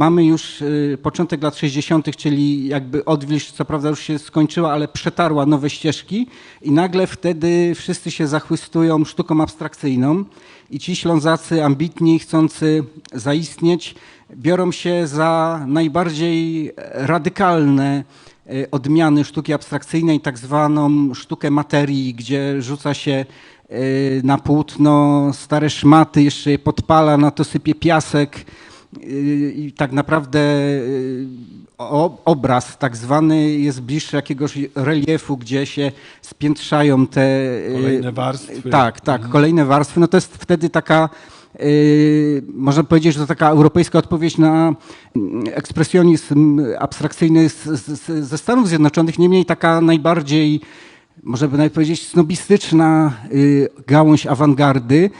mamy już y, początek lat 60., czyli jakby odwilż, co prawda już się skończyła, ale przetarła nowe ścieżki i nagle wtedy wszyscy się zachwystują sztuką abstrakcyjną i ci Ślązacy ambitni, chcący zaistnieć, biorą się za najbardziej radykalne y, odmiany sztuki abstrakcyjnej, tak zwaną sztukę materii, gdzie rzuca się y, na płótno stare szmaty, jeszcze je podpala, na to sypie piasek i tak naprawdę y, obraz tak zwany jest bliższy jakiegoś reliefu, gdzie się spiętrzają te... y, Kolejne warstwy. Tak, tak, kolejne warstwy. No to jest wtedy taka, można powiedzieć, że to taka europejska odpowiedź na mm, ekspresjonizm abstrakcyjny z, z, ze Stanów Zjednoczonych, niemniej taka najbardziej, można by powiedzieć, snobistyczna gałąź awangardy.